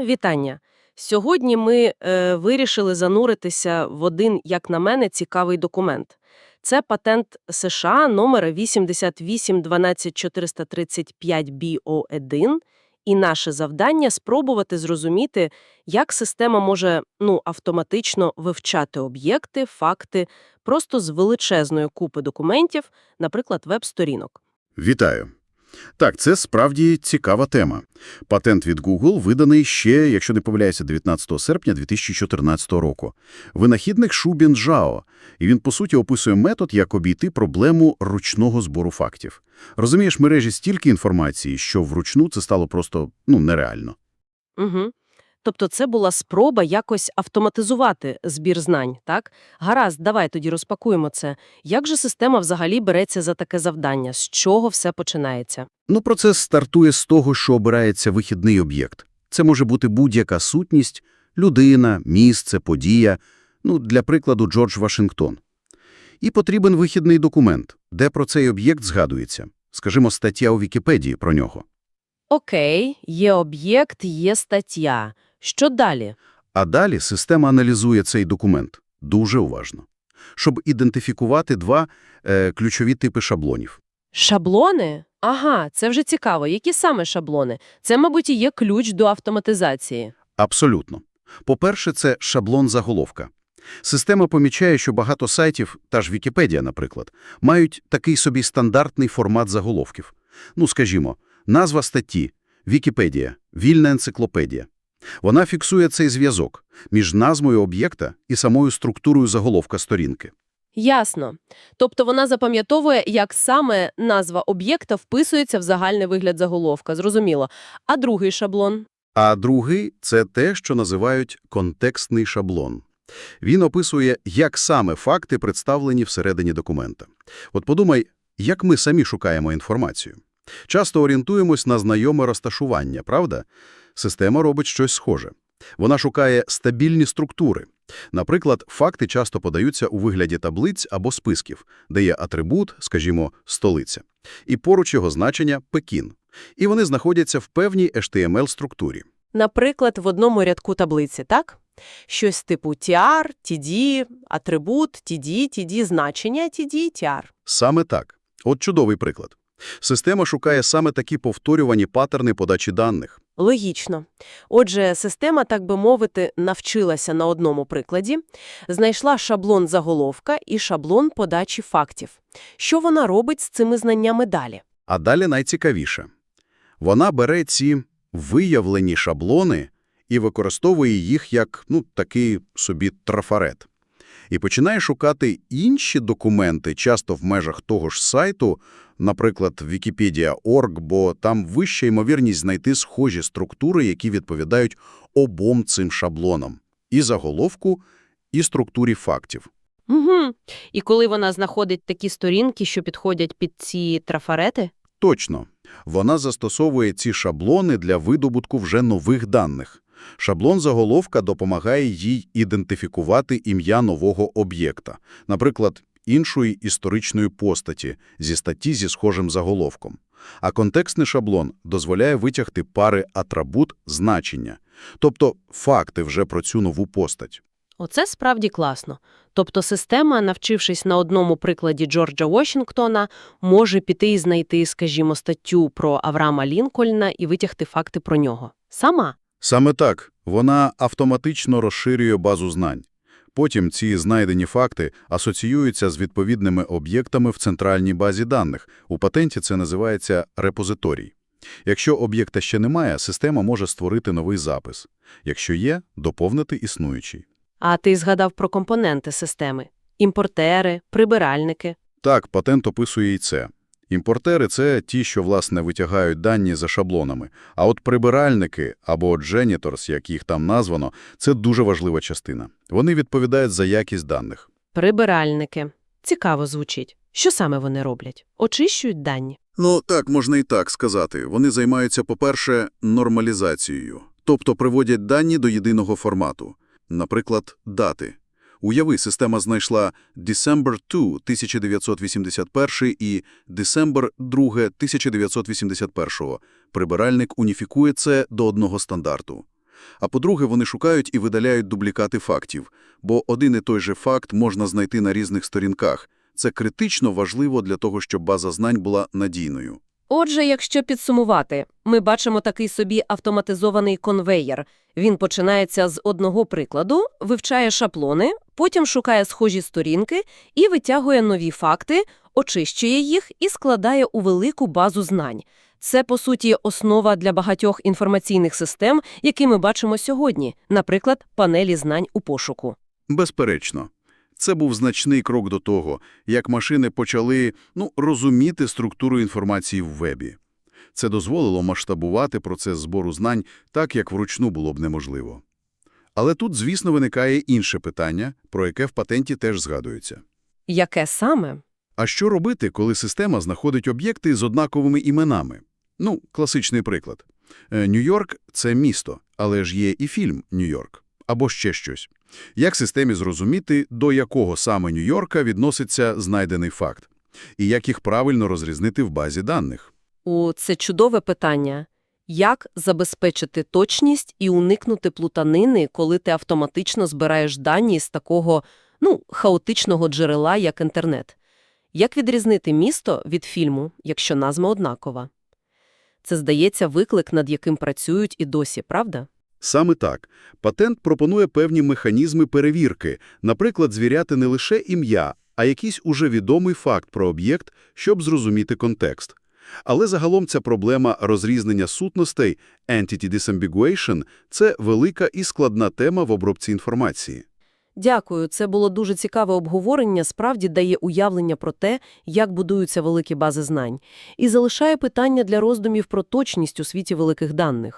Вітання! Сьогодні ми е, вирішили зануритися в один, як на мене, цікавий документ. Це патент США номер 8812435BO1, і наше завдання – спробувати зрозуміти, як система може ну, автоматично вивчати об'єкти, факти, просто з величезної купи документів, наприклад, веб-сторінок. Вітаю. Так, це справді цікава тема. Патент від Google виданий ще, якщо не помиляюся, 19 серпня 2014 року. Винахідник Шубін Жао. І він, по суті, описує метод, як обійти проблему ручного збору фактів. Розумієш, мережі стільки інформації, що вручну це стало просто, ну, нереально. Угу. Тобто це була спроба якось автоматизувати збір знань, так? Гаразд, давай тоді розпакуємо це. Як же система взагалі береться за таке завдання? З чого все починається? Ну, процес стартує з того, що обирається вихідний об'єкт. Це може бути будь-яка сутність, людина, місце, подія, ну, для прикладу, Джордж Вашингтон. І потрібен вихідний документ, де про цей об'єкт згадується. Скажімо, стаття у Вікіпедії про нього. Окей, є об'єкт, є стаття. Що далі? А далі система аналізує цей документ дуже уважно, щоб ідентифікувати два е, ключові типи шаблонів. Шаблони? Ага, це вже цікаво. Які саме шаблони? Це, мабуть, і є ключ до автоматизації. Абсолютно. По-перше, це шаблон-заголовка. Система помічає, що багато сайтів, та ж Вікіпедія, наприклад, мають такий собі стандартний формат заголовків. Ну, скажімо, назва статті «Вікіпедія», «Вільна енциклопедія». Вона фіксує цей зв'язок між назвою об'єкта і самою структурою заголовка сторінки. Ясно. Тобто вона запам'ятовує, як саме назва об'єкта вписується в загальний вигляд заголовка. Зрозуміло. А другий шаблон? А другий – це те, що називають контекстний шаблон. Він описує, як саме факти представлені всередині документа. От подумай, як ми самі шукаємо інформацію. Часто орієнтуємось на знайоме розташування, правда? Система робить щось схоже. Вона шукає стабільні структури. Наприклад, факти часто подаються у вигляді таблиць або списків, де є атрибут, скажімо, столиця, і поруч його значення – Пекін. І вони знаходяться в певній HTML-структурі. Наприклад, в одному рядку таблиці, так? Щось типу tr, td, атрибут, td, td, значення td, tr. Саме так. От чудовий приклад. Система шукає саме такі повторювані паттерни подачі даних. Логічно. Отже, система, так би мовити, навчилася на одному прикладі, знайшла шаблон заголовка і шаблон подачі фактів. Що вона робить з цими знаннями далі? А далі найцікавіше. Вона бере ці виявлені шаблони і використовує їх як, ну, такий собі трафарет. І починає шукати інші документи, часто в межах того ж сайту, наприклад, Wikipedia.org, бо там вища ймовірність знайти схожі структури, які відповідають обом цим шаблонам – і заголовку, і структурі фактів. Угу. І коли вона знаходить такі сторінки, що підходять під ці трафарети? Точно. Вона застосовує ці шаблони для видобутку вже нових даних. Шаблон заголовка допомагає їй ідентифікувати ім'я нового об'єкта, наприклад, іншої історичної постаті зі статті зі схожим заголовком. А контекстний шаблон дозволяє витягти пари атрибут-значення, тобто факти вже про цю нову постать. Оце справді класно. Тобто система, навчившись на одному прикладі Джорджа Вашингтона, може піти і знайти, скажімо, статтю про Авраама Лінкольна і витягти факти про нього. Сама. Саме так, вона автоматично розширює базу знань. Потім ці знайдені факти асоціюються з відповідними об'єктами в центральній базі даних. У патенті це називається репозиторій. Якщо об'єкта ще немає, система може створити новий запис. Якщо є, доповнити існуючий. А ти згадав про компоненти системи. Імпортери, прибиральники. Так, патент описує і це. Імпортери – це ті, що, власне, витягають дані за шаблонами. А от прибиральники, або janitors, як їх там названо, це дуже важлива частина. Вони відповідають за якість даних. Прибиральники. Цікаво звучить. Що саме вони роблять? Очищують дані? Ну, так, можна і так сказати. Вони займаються, по-перше, нормалізацією, тобто приводять дані до єдиного формату. Наприклад, дати. Уяви, система знайшла December 2 1981 і December 2 1981. Прибиральник уніфікує це до одного стандарту. А по-друге, вони шукають і видаляють дублікати фактів, бо один і той же факт можна знайти на різних сторінках. Це критично важливо для того, щоб база знань була надійною. Отже, якщо підсумувати, ми бачимо такий собі автоматизований конвеєр. Він починається з одного прикладу, вивчає шаблони, потім шукає схожі сторінки і витягує нові факти, очищує їх і складає у велику базу знань. Це, по суті, основа для багатьох інформаційних систем, які ми бачимо сьогодні, наприклад, панелі знань у пошуку. Безперечно. Це був значний крок до того, як машини почали ну, розуміти структуру інформації в вебі. Це дозволило масштабувати процес збору знань так, як вручну було б неможливо. Але тут, звісно, виникає інше питання, про яке в патенті теж згадується. Яке саме? А що робити, коли система знаходить об'єкти з однаковими іменами? Ну, класичний приклад. Е, Нью-Йорк – це місто, але ж є і фільм «Нью-Йорк» або ще щось. Як системі зрозуміти, до якого саме Нью-Йорка відноситься знайдений факт? І як їх правильно розрізнити в базі даних? О, це чудове питання. Як забезпечити точність і уникнути плутанини, коли ти автоматично збираєш дані з такого, ну, хаотичного джерела, як інтернет? Як відрізнити місто від фільму, якщо назва однакова? Це, здається, виклик, над яким працюють і досі, правда? Саме так. Патент пропонує певні механізми перевірки, наприклад, звіряти не лише ім'я, а якийсь уже відомий факт про об'єкт, щоб зрозуміти контекст. Але загалом ця проблема розрізнення сутностей entity disambiguation – це велика і складна тема в обробці інформації. Дякую, це було дуже цікаве обговорення, справді дає уявлення про те, як будуються великі бази знань, і залишає питання для роздумів про точність у світі великих даних.